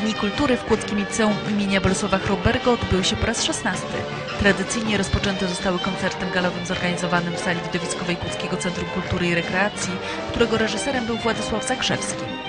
Dni Kultury w Kłodzkim Liceum imienia Bolesława Chroberga odbyły się po raz 16. Tradycyjnie rozpoczęte zostały koncertem galowym zorganizowanym w sali widowiskowej Kłodzkiego Centrum Kultury i Rekreacji, którego reżyserem był Władysław Zakrzewski.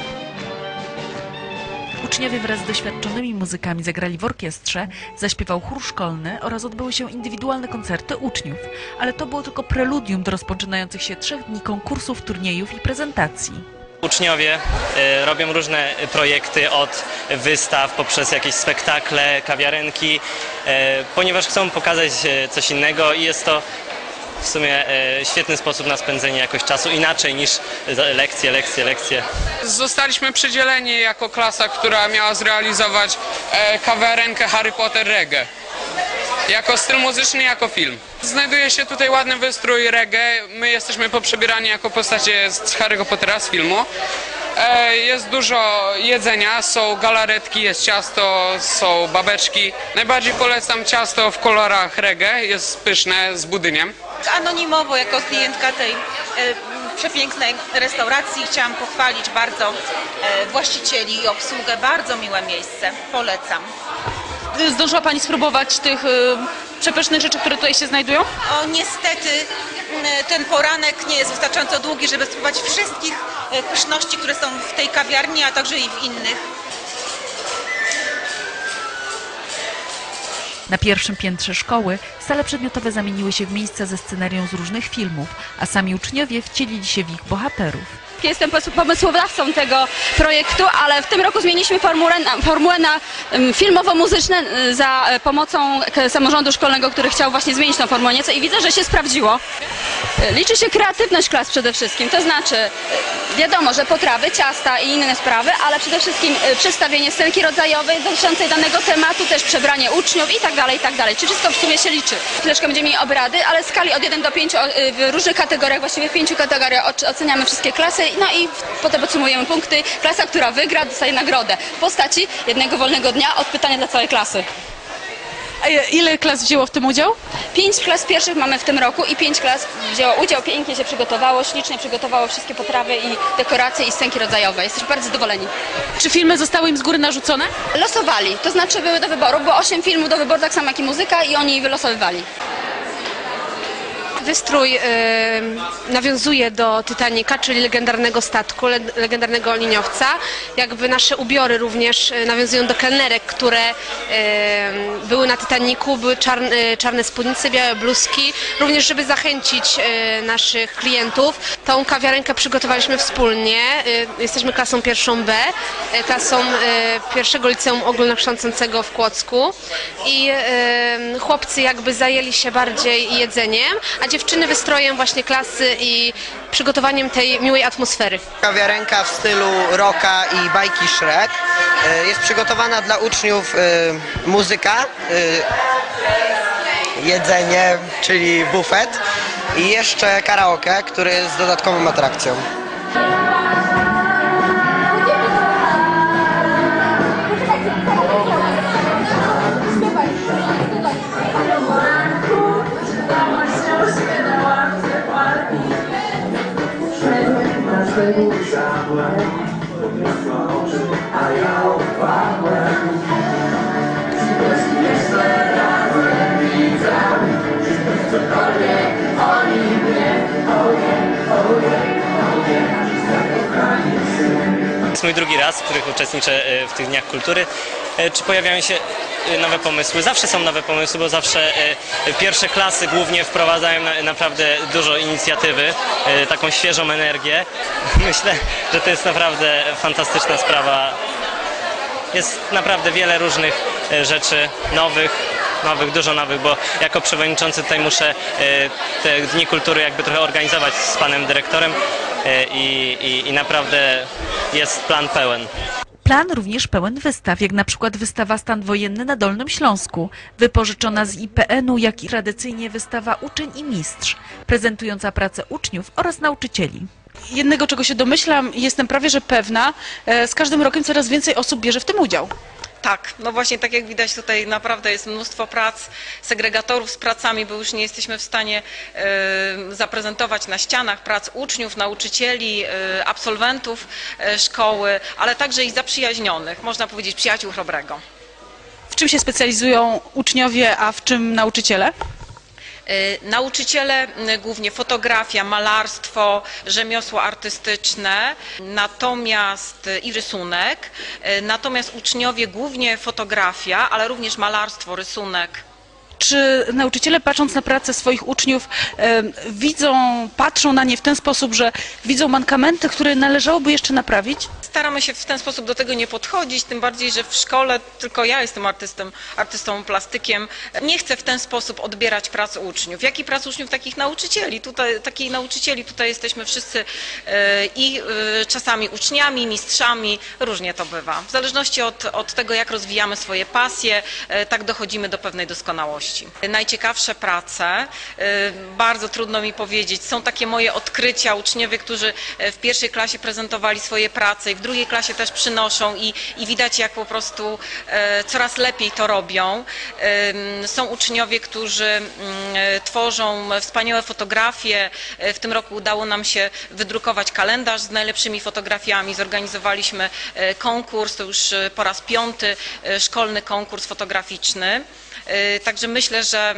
Uczniowie wraz z doświadczonymi muzykami zagrali w orkiestrze, zaśpiewał chór szkolny oraz odbyły się indywidualne koncerty uczniów. Ale to było tylko preludium do rozpoczynających się trzech dni konkursów, turniejów i prezentacji. Uczniowie e, robią różne projekty od wystaw poprzez jakieś spektakle, kawiarenki, e, ponieważ chcą pokazać e, coś innego i jest to w sumie e, świetny sposób na spędzenie jakoś czasu, inaczej niż za- lekcje, lekcje, lekcje. Zostaliśmy przydzieleni jako klasa, która miała zrealizować e, kawiarenkę Harry Potter reggae. Jako styl muzyczny, jako film. Znajduje się tutaj ładny wystrój reggae. My jesteśmy poprzebierani jako postacie z Harry'ego Pottera z filmu. E, jest dużo jedzenia, są galaretki, jest ciasto, są babeczki. Najbardziej polecam ciasto w kolorach reggae, jest pyszne z budyniem. Anonimowo jako klientka tej e, przepięknej restauracji chciałam pochwalić bardzo e, właścicieli i obsługę. Bardzo miłe miejsce. Polecam. Zdążyła Pani spróbować tych y, przepysznych rzeczy, które tutaj się znajdują? O niestety m, ten poranek nie jest wystarczająco długi, żeby spróbować wszystkich e, pyszności, które są w tej kawiarni, a także i w innych. Na pierwszym piętrze szkoły sale przedmiotowe zamieniły się w miejsca ze scenarią z różnych filmów, a sami uczniowie wcielili się w ich bohaterów. Jestem pomysłodawcą tego projektu, ale w tym roku zmieniliśmy formułę na, formułę na filmowo-muzyczne y, za e, pomocą k- samorządu szkolnego, który chciał właśnie zmienić tą formułę nieco i widzę, że się sprawdziło. Y, Liczy się kreatywność klas przede wszystkim, to znaczy y, wiadomo, że potrawy, ciasta i inne sprawy, ale przede wszystkim y, przedstawienie scenki rodzajowej dotyczącej danego tematu, też przebranie uczniów i tak dalej, i tak dalej. Czy wszystko w sumie się liczy? Chwileczkę będziemy mieli obrady, ale skali od 1 do 5 o- y, w różnych kategoriach, właściwie w pięciu kategoriach oc- oceniamy wszystkie klasy, no i potem podsumujemy punkty. Klasa, która wygra, dostaje nagrodę w postaci jednego wolnego dnia od pytania dla całej klasy. A ile klas wzięło w tym udział? Pięć klas pierwszych mamy w tym roku i pięć klas wzięło udział, pięknie się przygotowało, ślicznie przygotowało wszystkie potrawy i dekoracje i scenki rodzajowe. Jesteśmy bardzo zadowoleni. Czy filmy zostały im z góry narzucone? Losowali, to znaczy były do wyboru, było osiem filmów do wyboru, tak samo jak i muzyka i oni wylosowywali. Wystrój e, nawiązuje do Titanica, czyli legendarnego statku, le, legendarnego liniowca. Jakby nasze ubiory również e, nawiązują do kelnerek, które e, były na Titanicu, były czarne, czarne spódnice, białe bluzki, również żeby zachęcić naszych klientów. Tą kawiarenkę przygotowaliśmy wspólnie. Jesteśmy klasą pierwszą B, klasą pierwszego liceum ogólnokształcącego w Kłodzku i chłopcy jakby zajęli się bardziej jedzeniem, a dziewczyny wystrojem właśnie klasy i przygotowaniem tej miłej atmosfery. Kawiarenka w stylu rocka i bajki Shrek. E, Jest przygotowana dla uczniów e, muzyka, e, jedzenie, czyli bufet i jeszcze karaoke, który jest dodatkową atrakcją. To jest mój drugi raz, w których uczestniczę e, w tych Dniach Kultury. E, Czy pojawiają się e, nowe pomysły? Zawsze są nowe pomysły, bo zawsze pierwsze klasy głównie wprowadzają na- naprawdę dużo inicjatywy, taką świeżą energię. Myślę, że to jest naprawdę fantastyczna sprawa. Jest naprawdę wiele różnych e, rzeczy nowych, nowych, dużo nowych, bo jako przewodniczący tutaj muszę e, te Dni Kultury jakby trochę organizować z panem dyrektorem e, i, i, i naprawdę jest plan pełen. Plan również pełen wystaw, jak na przykład wystawa Stan Wojenny na Dolnym Śląsku, wypożyczona z IPN-u, jak i tradycyjnie wystawa Uczeń i Mistrz, prezentująca pracę uczniów oraz nauczycieli. Jednego, czego się domyślam i jestem prawie, że pewna, e, z każdym rokiem coraz więcej osób bierze w tym udział. Tak, no właśnie tak jak widać tutaj naprawdę jest mnóstwo prac, segregatorów z pracami, bo już nie jesteśmy w stanie e, zaprezentować na ścianach prac uczniów, nauczycieli, e, absolwentów szkoły, ale także i zaprzyjaźnionych, można powiedzieć przyjaciół Chrobrego. W czym się specjalizują uczniowie, a w czym nauczyciele? E, Nauczyciele m, głównie fotografia, malarstwo, rzemiosło artystyczne, natomiast e, i rysunek, natomiast uczniowie głównie fotografia, ale również malarstwo, rysunek. Czy nauczyciele patrząc na pracę swoich uczniów widzą, patrzą na nie w ten sposób, że widzą mankamenty, które należałoby jeszcze naprawić? Staramy się w ten sposób do tego nie podchodzić, tym bardziej, że w szkole tylko ja jestem artystą, artystą plastykiem. Nie chcę w ten sposób odbierać prac uczniów. Jak i prac uczniów, takich nauczycieli. Tutaj, takich nauczycieli tutaj jesteśmy wszyscy e, i e, czasami uczniami, mistrzami, różnie to bywa. W zależności od, od tego, jak rozwijamy swoje pasje, e, tak dochodzimy do pewnej doskonałości. Najciekawsze prace, bardzo trudno mi powiedzieć, są takie moje odkrycia, uczniowie, którzy w pierwszej klasie prezentowali swoje prace i w drugiej klasie też przynoszą i, i widać jak po prostu e, coraz lepiej to robią. Em, Są uczniowie, którzy e, tworzą wspaniałe fotografie. E, W tym roku udało nam się wydrukować kalendarz z najlepszymi fotografiami. Zorganizowaliśmy e, konkurs, to już e, po raz piąty e, szkolny konkurs fotograficzny. E, Także myślę, że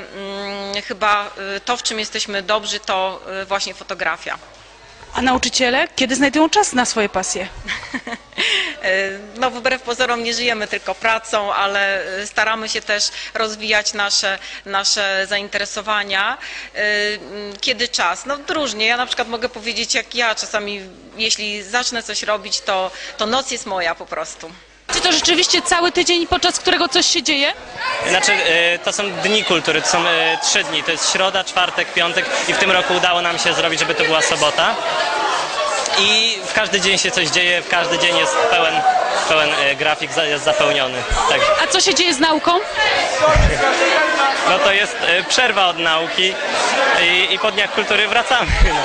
chyba e, to, w czym jesteśmy dobrzy, to e, właśnie fotografia. A nauczyciele kiedy znajdują czas na swoje pasje? E, No, wbrew pozorom nie żyjemy tylko pracą, ale e, staramy się też rozwijać nasze, nasze zainteresowania. E, Kiedy czas? No różnie. Ja na przykład mogę powiedzieć, jak ja czasami, jeśli zacznę coś robić, to, to noc jest moja po prostu. To rzeczywiście cały tydzień, podczas którego coś się dzieje? Znaczy, e, to są dni kultury, to są e, trzy dni. To jest środa, czwartek, piątek i w tym roku udało nam się zrobić, żeby to była sobota. I w każdy dzień się coś dzieje, w każdy dzień jest pełen, pełen e, grafik, jest zapełniony. Także, A co się dzieje z nauką? no to jest przerwa od nauki i, i po dniach kultury wracamy. No.